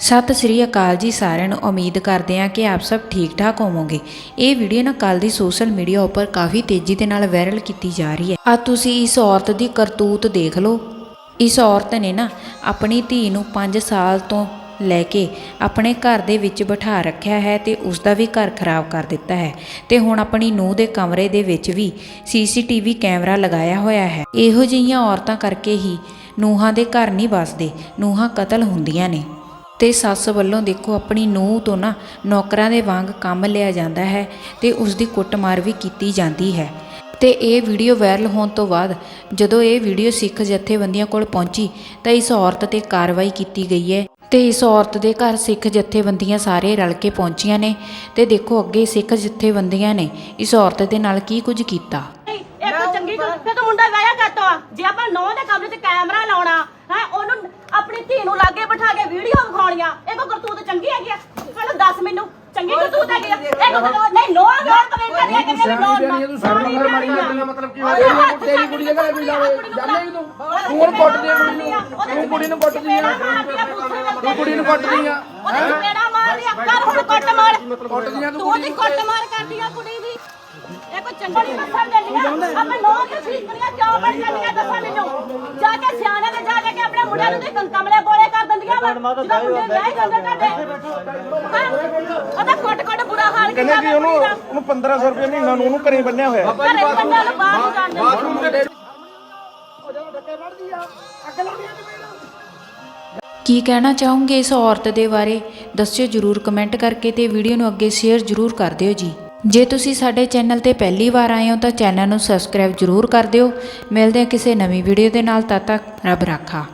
ਸਤਿ ਸ੍ਰੀ ਅਕਾਲ ਜੀ ਸਾਰਿਆਂ ਨੂੰ। ਉਮੀਦ ਕਰਦੇ ਹਾਂ ਕਿ ਆਪ ਸਭ ਠੀਕ ਠਾਕ ਹੋਵੋਗੇ। ਇਹ ਵੀਡੀਓ ਨਾ ਕੱਲ ਦੀ ਸੋਸ਼ਲ ਮੀਡੀਆ ਉੱਪਰ ਕਾਫੀ ਤੇਜ਼ੀ ਦੇ ਨਾਲ ਵਾਇਰਲ ਕੀਤੀ ਜਾ ਰਹੀ ਹੈ। ਆ ਤੁਸੀਂ ਇਸ ਔਰਤ ਦੀ ਕਰਤੂਤ ਦੇਖ ਲਓ। ਇਸ ਔਰਤ ਨੇ ਨਾ ਆਪਣੀ ਧੀ ਨੂੰ 5 ਸਾਲ ਤੋਂ ਲੈ ਕੇ ਆਪਣੇ ਘਰ ਦੇ ਵਿੱਚ ਬਿਠਾ ਰੱਖਿਆ ਹੈ ਤੇ ਉਸ ਦਾ ਵੀ ਘਰ ਖਰਾਬ ਕਰ ਦਿੱਤਾ ਹੈ। ਤੇ ਹੁਣ ਆਪਣੀ ਨੂੰਹ ਦੇ ਕਮਰੇ ਦੇ ਵਿੱਚ ਵੀ ਸੀਸੀਟੀਵੀ ਕੈਮਰਾ ਲਗਾਇਆ ਹੋਇਆ ਹੈ। ਇਹੋ ਜਿਹੀਆਂ ਔਰਤਾਂ ਕਰਕੇ ਹੀ ਨੂੰਹਾਂ ਦੇ ਘਰ ਨਹੀਂ ਵਸਦੇ। ਨੂੰਹਾਂ ਕਤਲ ਹੁੰਦੀਆਂ ਨੇ। ਤੇ ਸੱਸ ਵੱਲੋਂ ਦੇਖੋ ਆਪਣੀ ਨੂੰਹ ਤੋਂ ਨਾ ਨੌਕਰਾਂ ਦੇ ਵਾਂਗ ਕੰਮ ਲਿਆ ਜਾਂਦਾ ਹੈ ਤੇ ਉਸ ਦੀ ਕੁੱਟਮਾਰ ਵੀ ਕੀਤੀ ਜਾਂਦੀ ਹੈ। ਤੇ ਇਹ ਵੀਡੀਓ ਵਾਇਰਲ ਹੋਣ ਤੋਂ ਬਾਅਦ ਜਦੋਂ ਇਹ ਵੀਡੀਓ ਸਿੱਖ ਜਥੇਬੰਦੀਆਂ ਕੋਲ ਪਹੁੰਚੀ ਤਾਂ ਇਸ ਔਰਤ ਤੇ ਕਾਰਵਾਈ ਕੀਤੀ ਗਈ ਹੈ ਤੇ ਇਸ ਔਰਤ ਦੇ ਘਰ ਸਿੱਖ ਜਥੇਬੰਦੀਆਂ ਸਾਰੇ ਰਲ ਕੇ ਪਹੁੰਚੀਆਂ ਨੇ ਤੇ ਦੇਖੋ ਅੱਗੇ ਸਿੱਖ ਜਥੇਬੰਦੀਆਂ ਨੇ ਇਸ ਔਰਤ ਦੇ ਨਾਲ ਕੀ ਕੁਝ ਕੀਤਾ। ਇੱਕ ਚੰਗੀ ਗੱਲ ਫਿਰ ਮੁੰਡਾ ਵਿਆਹਿਆ ਕਰਤਾ। ਜੇ ਆਪਾਂ ਨੌ ਦੇ ਕਮਰੇ 'ਚ ਕੈਮਰਾ ਲਾਉਣਾ ਹੈ ਉਹਨੂੰ ਆਪਣੀ ਧੀ ਨੂੰ ਲਾਗੇ ਬਿਠਾ ਕੇ ਵਿਖਾਉਣੀਆਂ ਇਹ ਕੋ ਕਰਤੂਤ ਚੰਗੀ ਹੈਗੀ ਆ? ਪਹਿਲਾਂ ਦੱਸ ਮੈਨੂੰ। ਚੰਗੀ ਕਰਤੂਤ ਹੈਗੀ ਆ? ਇਹ ਕੋ ਨਹੀਂ ਨੋ ਨੋ ਕਰੇ ਕਰੇ ਕਿ ਮੇਰੀ ਨੋ ਸਾਰੀ ਤੂੰ ਸਾਰੀ ਉਮਰ ਮਾਰੀ ਜਾਂਦੀ ਆ। ਮਤਲਬ ਕੀ ਹੋਇਆ? ਤੇਰੀ ਕੁੜੀ ਦੇ ਘਰੇ ਵੀ ਜਾਵੇ ਜਾਣੇ ਤੂੰ ਤੂੰ ਹੁਣ ਕੁੱਟਦੀ ਆ ਕੁੜੀ ਨੂੰ ਤੂੰ ਕੁੜੀ ਨੂੰ ਕੁੱਟਦੀ ਆ। ਤੂੰ ਕੁੜੀ ਨੂੰ ਕੁੱਟਦੀ ਆ। ਉਹਨੇ ਮੇਰਾ ਮਾਰ ਲਿਆ ਕਰ ਹੁਣ ਕੁੱਟ ਮਾਰ। ਕੁੱਟਦੀ ਆ ਤੂੰ ਤੂੰ ਉਹਦੀ ਕੁੱਟ ਮਾਰ ਕਰਦੀ ਆ ਕੁੜੀ ਦੀ। ਇਹ ਕੋ ਚੰਗੀ ਮੱਸਰ ਦਿੰਦੀਆਂ ਆਪਾਂ ਨੌ ਤੇ ਸੀਕਰੀਆਂ ਕਿਉਂ ਬਣ ਜਾਂਦੀਆਂ ਦੱਸਾਂ ਮੈਨੂੰ ਜਾ ਕੇ ਸਿਆਣੇ ਦੇ ਜਾ ਜਾ ਕੇ ਆਪਣੇ ਮੁੰਡਿਆਂ ਨੂੰ ਤੇ ਕੰਕਮਲੇ ਬੋਲੇ ਕਰ ਦਿੰਦੀਆਂ ਵਾ। ਜਦੋਂ ਮੁੰਡੇ ਵਿਆਹ ਜਾਂਦੇ ਤੁਹਾਡੇ ਉਹਦਾ ਕੁੱਟ ਕੁੱਟ ਬੁਰਾ ਹਾਲ ਕਹਿੰਦੇ ਕੀਤਾ ਕਿ ਉਹਨੂੰ ਉਹਨੂੰ 1500 ਰੁਪਏ ਮਹੀਨਾ ਨੂੰ ਉਹਨੂੰ ਘਰੇ ਬੰਨਿਆ ਹੋਇਆ। ਹੈ। ਘਰੇ ਬੰਦਿਆਂ ਨੂੰ ਬਾਹਰ ਨੂੰ ਜਾਣ ਦਿੰਦੇ। ਬਾਥਰੂਮ ਦੇ ਕੀ ਕਹਿਣਾ ਚਾਹੋਗੇ ਇਸ ਔਰਤ ਦੇ ਬਾਰੇ? ਦੱਸਿਓ ਜਰੂਰ ਕਮੈਂਟ ਕਰਕੇ ਤੇ ਵੀਡੀਓ ਨੂੰ ਅੱਗੇ ਸ਼ੇਅਰ ਜਰੂਰ ਕਰ ਦਿਓ ਜੀ। ਜੇ ਤੁਸੀਂ ਸਾਡੇ ਚੈਨਲ ਤੇ ਪਹਿਲੀ ਵਾਰ ਆਏ ਹੋ ਤਾਂ ਚੈਨਲ ਨੂੰ ਸਬਸਕ੍ਰਾਈਬ ਜਰੂਰ ਕਰ ਦਿਓ। ਮਿਲਦੇ ਹਾਂ ਕਿਸੇ ਨਵੀਂ ਵੀਡੀਓ ਦੇ ਨਾਲ ਤਦ ਤੱਕ ਰੱਬ ਰਾਖਾ।